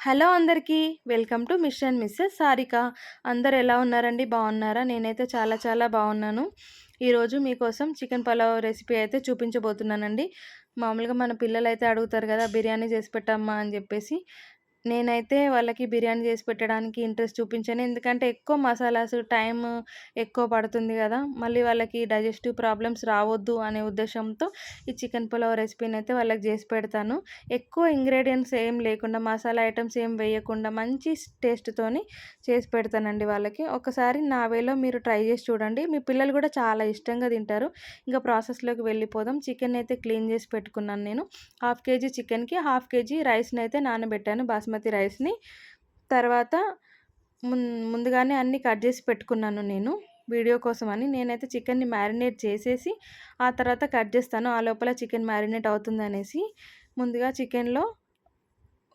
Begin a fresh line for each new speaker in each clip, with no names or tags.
Hello అందరికీ. Welcome to mission Mrs Sarika. అందరు ఎలా ఉన్నారండి? బాగున్నారా? నేనైతే చాలా చాలా బాగున్నాను. ఈరోజు మీకోసం చికెన్ పలావ్ రెసిపీ అయితే చూపించబోతున్నానండి. మామూలుగా మన పిల్లలు అయితే అడుగుతారు కదా బిర్యానీ చేసి పెట్టమ్మా అని చెప్పేసి. నేనైతే వాళ్ళకి బిర్యానీ చేసి పెట్టడానికి ఇంట్రెస్ట్ చూపించాను. ఎందుకంటే ఎక్కువ మసాలాస్ టైం ఎక్కువ పడుతుంది కదా మళ్ళీ వాళ్ళకి డైజెస్టివ్ ప్రాబ్లమ్స్ రావద్దు అనే ఉద్దేశంతో ఈ చికెన్ పులావ్ రెసిపీని అయితే వాళ్ళకి చేసి పెడతాను. ఎక్కువ ఇంగ్రీడియంట్స్ ఏం లేకుండా మసాలా ఐటమ్స్ ఏం వేయకుండా మంచి టేస్ట్తోని చేసి పెడతానండి వాళ్ళకి. ఒకసారి నా వేలో మీరు ట్రై చేసి చూడండి. మీ పిల్లలు కూడా చాలా ఇష్టంగా తింటారు. ఇంకా ప్రాసెస్లోకి వెళ్ళిపోదాం. చికెన్ అయితే క్లీన్ చేసి పెట్టుకున్నాను నేను. హాఫ్ కేజీ చికెన్కి హాఫ్ కేజీ రైస్ని అయితే నానబెట్టాను. బాస్ బాస్మతి రైస్ని తర్వాత ముందుగానే అన్నీ కట్ చేసి పెట్టుకున్నాను నేను వీడియో కోసం అని. నేనైతే చికెన్ని మ్యారినేట్ చేసేసి ఆ తర్వాత కట్ చేస్తాను. ఆ లోపల చికెన్ మ్యారినేట్ అవుతుంది అనేసి ముందుగా చికెన్లో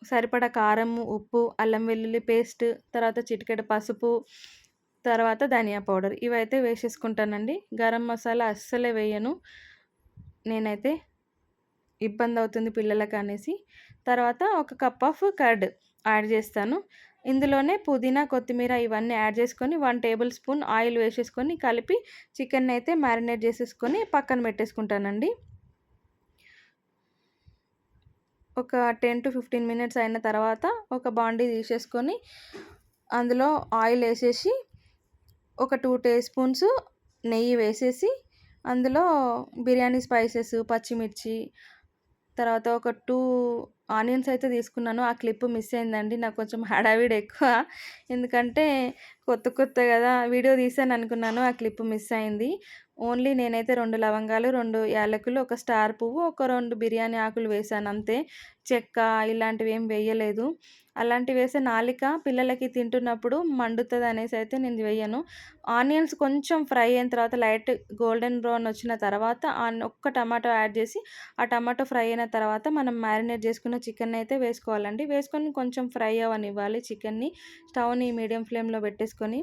సరిపడా కారం ఉప్పు అల్లం వెల్లుల్లి పేస్ట్ తర్వాత చిటికెడ పసుపు తర్వాత ధనియా పౌడర్ ఇవైతే వేసేసుకుంటానండి. గరం మసాలా అస్సలే వేయను. నేనైతే ఇబ్బంది అవుతుంది పిల్లలకు అనేసి తర్వాత ఒక కప్ ఆఫ్ కర్డ్ యాడ్ చేస్తాను. ఇందులోనే పుదీనా కొత్తిమీర ఇవన్నీ యాడ్ చేసుకొని వన్ టేబుల్ స్పూన్ ఆయిల్ వేసేసుకొని కలిపి చికెన్ అయితే మ్యారినేట్ చేసేసుకొని పక్కన పెట్టేసుకుంటానండి. ఒక టెన్ టు ఫిఫ్టీన్ మినిట్స్ అయిన తర్వాత ఒక బాండీ తీసేసుకొని అందులో ఆయిల్ వేసేసి ఒక టూ టే స్పూన్స్ నెయ్యి వేసేసి అందులో బిర్యానీ స్పైసెస్ పచ్చిమిర్చి తర్వాత ఒక టూ ఆనియన్స్ అయితే తీసుకున్నాను. ఆ క్లిప్ మిస్ అయిందండి. నాకు కొంచెం హడావిడి ఎక్కువ. ఎందుకంటే కొత్త కొత్త కదా వీడియో తీసాను అనుకున్నాను. ఆ క్లిప్ మిస్ అయింది. ఓన్లీ నేనైతే రెండు లవంగాలు రెండు యాలకులు ఒక స్టార్ పువ్వు ఒక రెండు బిర్యానీ ఆకులు వేసాను. అంతే. చెక్క ఇలాంటివి ఏం వేయలేదు. అలాంటివి వేసే నాలిక పిల్లలకి తింటున్నప్పుడు మండుతుంది అనేసి అయితే నేను వేయను. ఆనియన్స్ కొంచెం ఫ్రై అయిన తర్వాత లైట్ గోల్డెన్ బ్రౌన్ వచ్చిన తర్వాత ఒక్క టమాటో యాడ్ చేసి ఆ టమాటో ఫ్రై అయిన తర్వాత మనం మ్యారినేట్ చేసుకున్న చికెన్ అయితే వేసుకోవాలండి. వేసుకొని కొంచెం ఫ్రై అవ్వనివ్వాలి చికెన్ని. స్టవ్ని మీడియం ఫ్లేమ్లో పెట్టేసుకొని.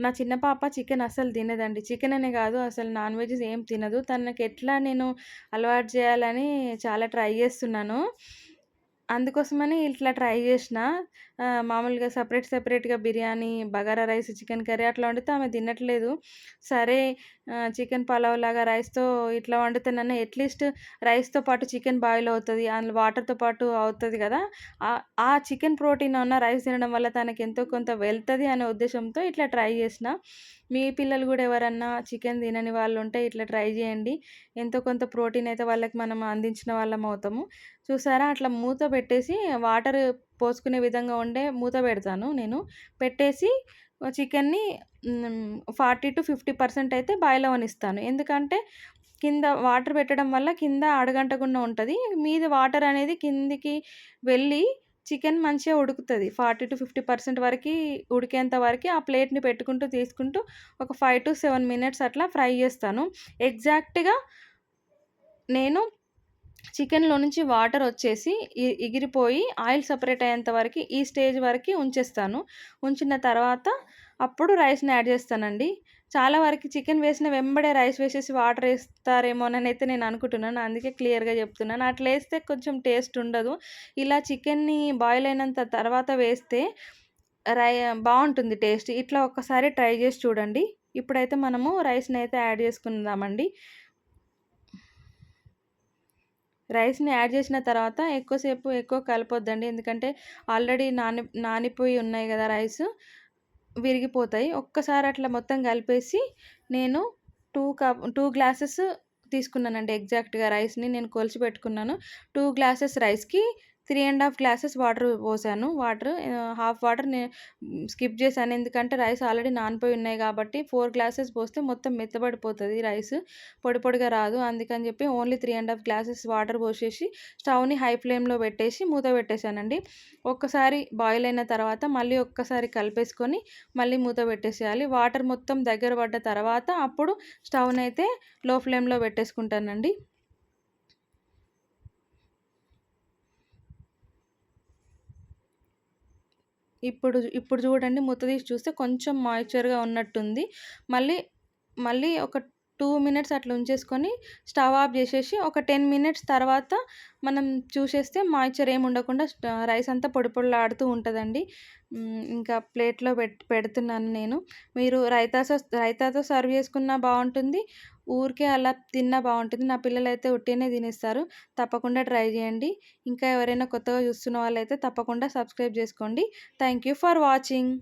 నా చిన్న పాప చికెన్ అసలు తినదండి. చికెన్ అనే కాదు అసలు నాన్ వెజ్ ఏం తినదు. తనకు ఎట్లా నేను అలవాటు చేయాలని చాలా ట్రై చేస్తున్నాను. అందుకోసమని ఇట్లా ట్రై చేసిన. మామూలుగా సపరేట్ సపరేట్గా biryani bagara rice chicken curry అట్లా వండితే ఆమె తినట్లేదు. సరే చికెన్ పలావ్ లాగా రైస్తో ఇట్లా వండుతానన్నా అట్లీస్ట్ రైస్తో పాటు చికెన్ బాయిల్ అవుతుంది అందులో వాటర్తో పాటు అవుతుంది కదా. ఆ చికెన్ ప్రోటీన్ ఉన్న రైస్ తినడం వల్ల తనకి ఎంతో కొంత వెళ్తుంది అనే ఉద్దేశంతో ఇట్లా ట్రై చేసిన. మీ పిల్లలు కూడా ఎవరన్నా చికెన్ తినని వాళ్ళు ఉంటే ఇట్లా ట్రై చేయండి. ఎంతో కొంత ప్రోటీన్ అయితే వాళ్ళకి మనం అందించిన వాళ్ళం అవుతాము. చూసారా? అట్లా మూత పెట్టేసి వాటర్ పోసుకునే విధంగా ఉండే మూత పెడతాను నేను. పెట్టేసి చికెన్ని ఫార్టీ టు ఫిఫ్టీ పర్సెంట్ అయితే బాయిల్ అవనిస్తాను. ఎందుకంటే కింద వాటర్ పెట్టడం వల్ల కింద అడగంటకుండా ఉంటుంది. మీద వాటర్ అనేది కిందికి వెళ్ళి చికెన్ మంచిగా ఉడుకుతుంది. ఫార్టీ టు ఫిఫ్టీ పర్సెంట్ వరకు ఉడికేంత వరకు ఆ ప్లేట్ని పెట్టుకుంటూ తీసుకుంటూ ఒక ఫైవ్ టు సెవెన్ మినిట్స్ అట్లా ఫ్రై చేస్తాను. ఎగ్జాక్ట్గా నేను చికెన్లో నుంచి వాటర్ వచ్చేసి ఎగిరిపోయి ఆయిల్ సపరేట్ అయ్యేంత వరకు ఈ స్టేజ్ వరకు ఉంచేస్తాను. ఉంచిన తర్వాత అప్పుడు రైస్ని యాడ్ చేస్తానండి. చాలా వరకు చికెన్ వేసిన వెంబడే రైస్ వేసేసి వాటర్ వేస్తారేమోనని అయితే నేను అనుకుంటున్నాను. అందుకే క్లియర్గా చెప్తున్నాను. అట్లా వేస్తే కొంచెం టేస్ట్ ఉండదు. ఇలా చికెన్ని బాయిల్ అయినంత తర్వాత వేస్తే రై బాగుంటుంది టేస్ట్. ఇట్లా ఒక్కసారి ట్రై చేసి చూడండి. ఇప్పుడైతే మనము రైస్ని అయితే యాడ్ చేసుకుందామండి. రైస్ని యాడ్ చేసిన తర్వాత ఎక్కువసేపు ఎక్కువ కలపొద్దండి. ఎందుకంటే ఆల్రెడీ నాని నానిపోయి ఉన్నాయి కదా రైస్. విరిగిపోతాయి. ఒక్కసారి అట్లా మొత్తం కలిపేసి నేను టూ కప్ టూ గ్లాసెస్ తీసుకున్నానండి. ఎగ్జాక్ట్గా రైస్ని నేను కొలిచి పెట్టుకున్నాను టూ గ్లాసెస్ రైస్కి three and half glasses water పోసాను. వాటర్ హాఫ్ వాటర్ నేను స్కిప్ చేశాను. ఎందుకంటే రైస్ ఆల్రెడీ నానిపోయి ఉన్నాయి కాబట్టి ఫోర్ గ్లాసెస్ పోస్తే మొత్తం మెత్తబడిపోతుంది రైస్. పొడి పొడిగా రాదు. అందుకని చెప్పి only three and half glasses water పోసేసి స్టవ్ని హై ఫ్లేమ్లో పెట్టేసి మూత పెట్టేశానండి. ఒక్కసారి బాయిల్ అయిన తర్వాత మళ్ళీ ఒక్కసారి కలిపేసుకొని మళ్ళీ మూత పెట్టేసేయాలి. వాటర్ మొత్తం దగ్గర పడ్డ తర్వాత అప్పుడు స్టవ్ని అయితే లో ఫ్లేమ్లో పెట్టేసుకుంటానండి. ఇప్పుడు ఇప్పుడు చూడండి మూత తీసి చూస్తే కొంచెం మాయిశ్చర్గా ఉన్నట్టుంది. మళ్ళీ మళ్ళీ ఒక టూ మినిట్స్ అట్లా ఉంచేసుకొని స్టవ్ ఆఫ్ చేసేసి ఒక టెన్ మినిట్స్ తర్వాత మనం చూసేస్తే మాయిశ్చర్ ఏమి ఉండకుండా రైస్ అంతా పొడి పొడిలాడుతూ ఉంటుందండి. ఇంకా ప్లేట్లో పెట్ పెడుతున్నాను నేను. మీరు రైతాతో రైతాతో సర్వ్ చేసుకున్నా బాగుంటుంది. ఊరికే అలా తిన్నా బాగుంటుంది. నా పిల్లలు అయితే ఉట్టినే తినేస్తారు. తప్పకుండా ట్రై చేయండి. ఇంకా ఎవరైనా కొత్తగా చూస్తున్న వాళ్ళైతే తప్పకుండా సబ్స్క్రైబ్ చేసుకోండి. Thank you for watching.